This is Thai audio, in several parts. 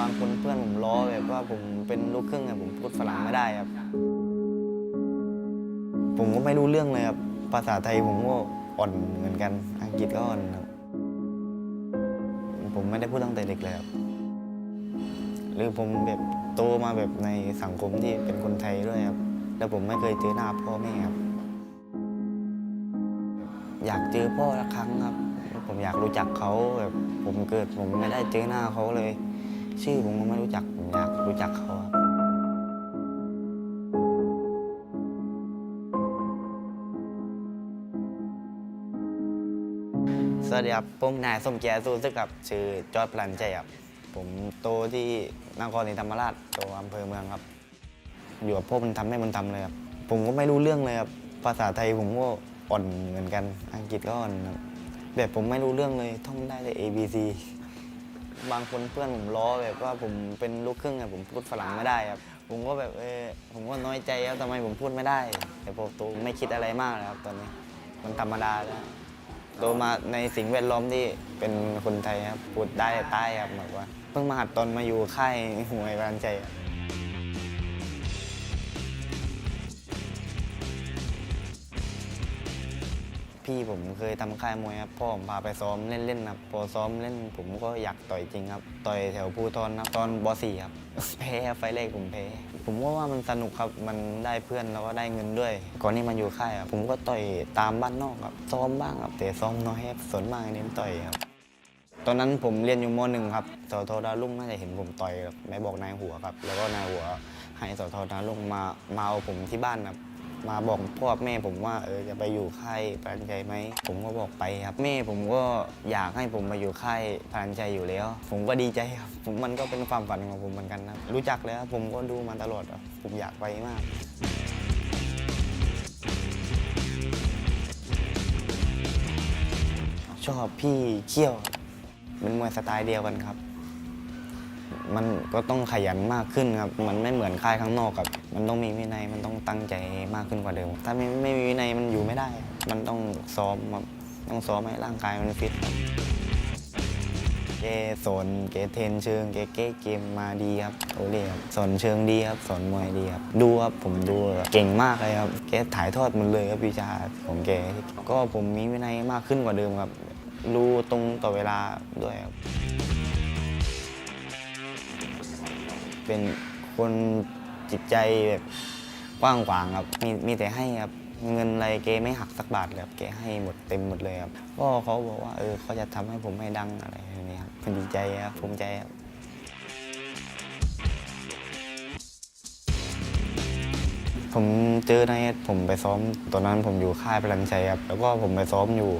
บางคนเพื่อนผมล้อแบบว่าผมเป็นลูกครึ่งอะผมพูดฝรั่งไม่ได้ครับ ผมก็ไม่รู้เรื่องเลยครับภาษาไทยผมก็อ่อนเหมือนกัน อังกฤษก็อ่อนครับ ผมไม่ได้พูดตั้งแต่เด็กเลยครับ หรือผมแบบโตมาแบบในสังคมที่เป็นคนไทยด้วยครับ แล้วผมไม่เคยเจอหน้าพ่อแม่ครับ อยากเจอพ่อละครั้งครับ ผมอยากรู้จักเขาแบบผมเกิดผมไม่ได้เจอหน้าเขาเลย ชื่อผมก็ไม่รู้จักผมอยากรู้จักเขาครับสวัสดีครับผมนายสมแจสู้ซึกครับชื่อจอร์ดพลันใจครับผมโตที่นครศรีธรรมราชโตอำเภอเมืองครับ อยู่กับพ่อมันทำแม่มันทำเลยครับผมก็ไม่รู้เรื่องเลยครับภาษาไทยผมก็อ่อนเหมือนกัน อังกฤษก็อ่อนครับแบบผมไม่รู้เรื่องเลยท่องได้แต่ A B C บางคนเพื่อนผมล้อแบบว่าผมเป็นลูกครึ่งอะผมพูดฝรั่งไม่ได้ครับ ผมก็แบบเออผมก็น้อยใจครับทำไมผมพูดไม่ได้ แต่พอโตไม่คิดอะไรมากแล้วครับตอนนี้ มันธรรมดาแล้วโตมาในสิ่งแวดล้อมที่เป็นคนไทยครับพูดได้ใต้ครับแบบว่า เพิ่งมาหัดตอนมาอยู่ค่ายหวยบานใจครับ พี่ผมเคยทำค่ายมวยครับพ่อผมพาไปซ้อมเล่นๆครับพอซ้อมเล่นผมก็อยากต่อยจริงครับ ต่อยแถวภูทรครับตอนบสี่ครับแพ้ไฟล์แรกผมแพ้ผมว่าว่ามันสนุกครับมันได้เพื่อนแล้วก็ได้เงินด้วย ก่อนที่มาอยู่ค่ายครับผมก็ต่อยตามบ้านนอกครับซ้อมบ้างครับแต่ซ้อมน้อยครับส่วนมากเน้นต่อยครับตอนนั้นผมเรียนอยู่มหนึ่งครับสทดาวรุ่งน่าจะเห็นผมต่อยครับไม่บอกนายหัวครับ แล้วก็นายหัวให้สทดาวรุ่งมามาเอาผมที่บ้านครับ มาบอกพ่อแม่ผมว่าเออจะไปอยู่ค่ายพลันใจไหมผมก็บอกไปครับแม่ผมก็อยากให้ผมมาอยู่ค่ายพลันใจอยู่แล้ว ผมก็ดีใจครับผมมันก็เป็นความฝันของผมเหมือนกันครับรู้จักแล้วผมก็ดูมาตลอดครับผมอยากไปมากชอบพี่เขี้ยวเป็นมวยสไตล์เดียวกันครับ มันก็ต้องขยันมากขึ้นครับ มันไม่เหมือนค่ายข้างนอกครับ มันต้องมีวินัย มันต้องตั้งใจมากขึ้นกว่าเดิม ถ้าไม่ไม่มีวินัยมันอยู่ไม่ได้ มันต้องซ้อมครับ ต้องซ้อมให้ร่างกายมันฟิตครับเกสนเกเทนเชิงเกเก้เกมมาดีครับโอเล่ครับสนเชิงดีครับสนมวยดีครับดูครับผมดูเก่งมากเลยครับแกถ่ายทอดหมันเลยครับวิชาของแกก็ผมมีวินัยมากขึ้นกว่าเดิมครับ รู้ตรงต่อเวลาด้วยครับ เป็นคนจิตใจแบบกว้างขวางครับ มีมีแต่ให้ครับ เงินอะไรเกไม่หักสักบาทเลยครับเกให้หมดเต็มหมดเลยครับก็เขาบอกว่าเออเขาจะทำให้ผมให้ดังอะไรอย่างนี้ครับเป็นดีใจครับภูมิใจครับ ผมเจอนายเอสผมไปซ้อมตอนนั้นผมอยู่ค่ายพลังใจครับ แล้วก็ผมไปซ้อมอยู่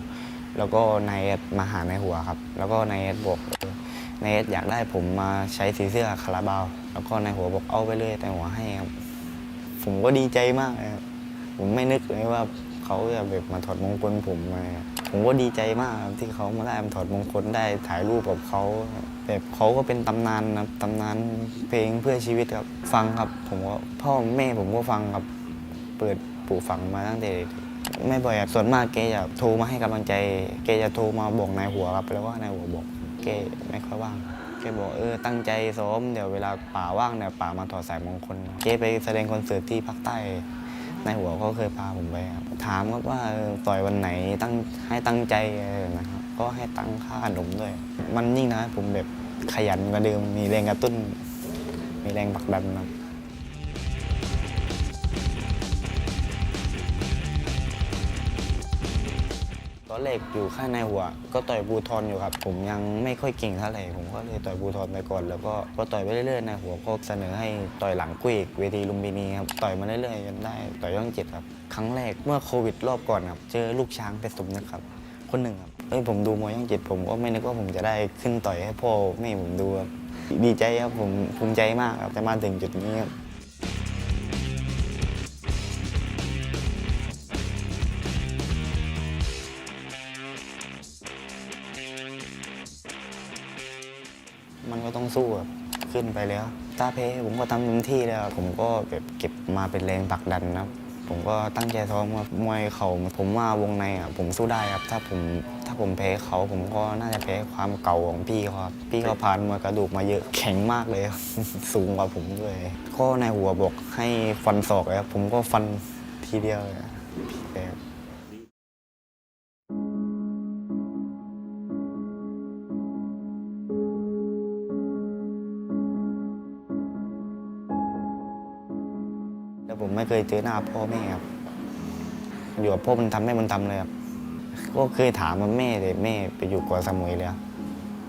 แล้วก็นายเอสมาหาในหัวครับ แล้วก็นายเอสบอกเออ เอสอยากได้ผมมาใช้สีเสื้อคาราบาว แล้วก็นายหัวบอกเอาไปเลยแต่หัวให้ครับ ผมก็ดีใจมากเลยครับผมไม่นึกเลยว่าเขาจะแบบมาถอดมงคลผมมาผมก็ดีใจมากครับที่เขามาได้มาถอดมงคลได้ถ่ายรูปกับเขาแบบเขาก็เป็นตำนานนะครับตำนานเพลงเพื่อชีวิตครับฟังครับ ผมก็พ่อแม่ผมก็ฟังครับ เปิดปลูกฝังมาตั้งแต่ไม่บ่อยครับส่วนมากแกจะโทรมาให้กำลังใจแกจะโทรมาบอกนายหัวครับ แล้วว่านายหัวบอก แกไม่ค่อยว่างแกบอกเออตั้งใจซ้อมเดี๋ยวเวลาป่าว่างเนี่ยป่ามาถอดสายมงคลแกไปแสดงคอนเสิร์ตที่ภาคใต้ในหัวเขาเคยพาผมไปครับถามครับว่าต่อยวันไหนตั้งให้ตั้งใจนะครับก็ให้ตั้งค่าขนมด้วย มันยิ่งนะผมแบบขยันกว่าเดิมมีแรงกระตุ้น มีแรงผลักดันครับ ตอนแรกอยู่ค่ายในหัว ก็ต่อยบูทอนอยู่ครับ ผมยังไม่ค่อยเก่งเท่าไหร่ผมก็เลยต่อยบูทอนไปก่อน แล้วก็พอต่อยไปเรื่อยๆในหัวก็เสนอให้ต่อยหลังกุ้ยอีกเวทีลุมพินีครับต่อยมาเรื่อยๆจนได้ต่อยย่องเจ็ดครับ ครั้งแรกเมื่อโควิดรอบก่อนครับเจอลูกช้างเพชรสมนึกครับคนหนึ่งครับเอ้ยผมดูมวยย่องเจ็ดผมก็ไม่นึกว่าผมจะได้ขึ้นต่อยให้พ่อแม่ผมดูครับดีใจครับผมภูมิใจมากครับจะมาถึงจุดนี้ครับ มันก็ต้องสู้ครับขึ้นไปแล้ว ถ้าแพ้ผมก็ทำเต็มที่แล้วผมก็แบบเก็บมาเป็นแรงผลักดันนะครับ ผมก็ตั้งใจซ้อมครับมวยเขาผมว่าวงในอะผมสู้ได้ครับ ถ้าผมถ้าผมแพ้เขาผมก็น่าจะแพ้ความเก่าของพี่เขาครับพี่เขาผ่านมวยกระดูกมาเยอะแข็งมากเลยครับ สูงกว่าผมด้วยก็ในหัวบอกให้ฟันศอกเลยครับผมก็ฟันทีเดียวเลยอะพี่แก แล้วผมไม่เคยเจอหน้าพ่อแม่ครับ อยู่กับพ่อมันทำแม่มันทำเลยครับ ก็เคยถามว่าแม่แต่แม่ไปอยู่เกาะสมุยเลยครับ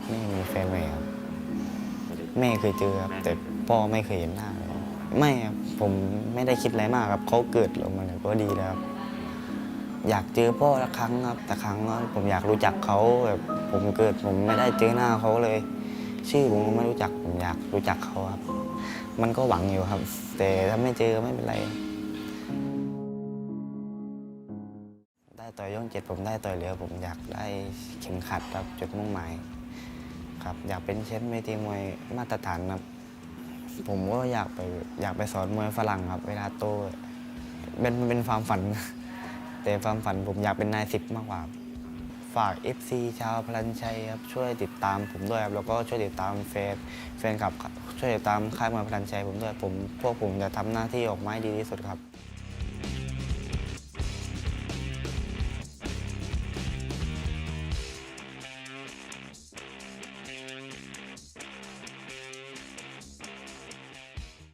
แม่มีแฟนใหม่ครับ แม่เคยเจอครับ แต่พ่อไม่เคยเห็นหน้าเลยไม่ครับผมไม่ได้คิดอะไรมากครับเขาเกิดลงมาเนี่ยก็ดีแล้วครับอยากเจอพ่อละครั้งครับแต่ครั้งผมอยากรู้จักเขาแบบผมเกิดผมไม่ได้เจอหน้าเขาเลย ชื่อผมก็ไม่รู้จักผมอยากรู้จักเขาครับ มันก็หวังอยู่ครับ แต่ถ้าไม่เจอไม่เป็นไร ได้ต่อยย่องเจ็ดผมได้ต่อยเหลือ ผมอยากได้เข็มขัดครับจุดมุ่งหมายครับ อยากเป็นแชมป์เวทีมวยมาตรฐานครับ ผมก็อยากไปอยากไปสอนมวยฝรั่งครับ เวลาโตเป็นมันเป็นความฝัน แต่ความฝันผมอยากเป็นนายสิบมากกว่า ฝาก FC ชาวพลันชัยครับช่วยติดตามผมด้วยครับแล้วก็ช่วยติดตามแฟนแฟนคลับช่วยติดตามค่ายมวยพลันชัยผมด้วยผมพวกผมจะทำหน้าที่ออกมาให้ดีที่สุดครับ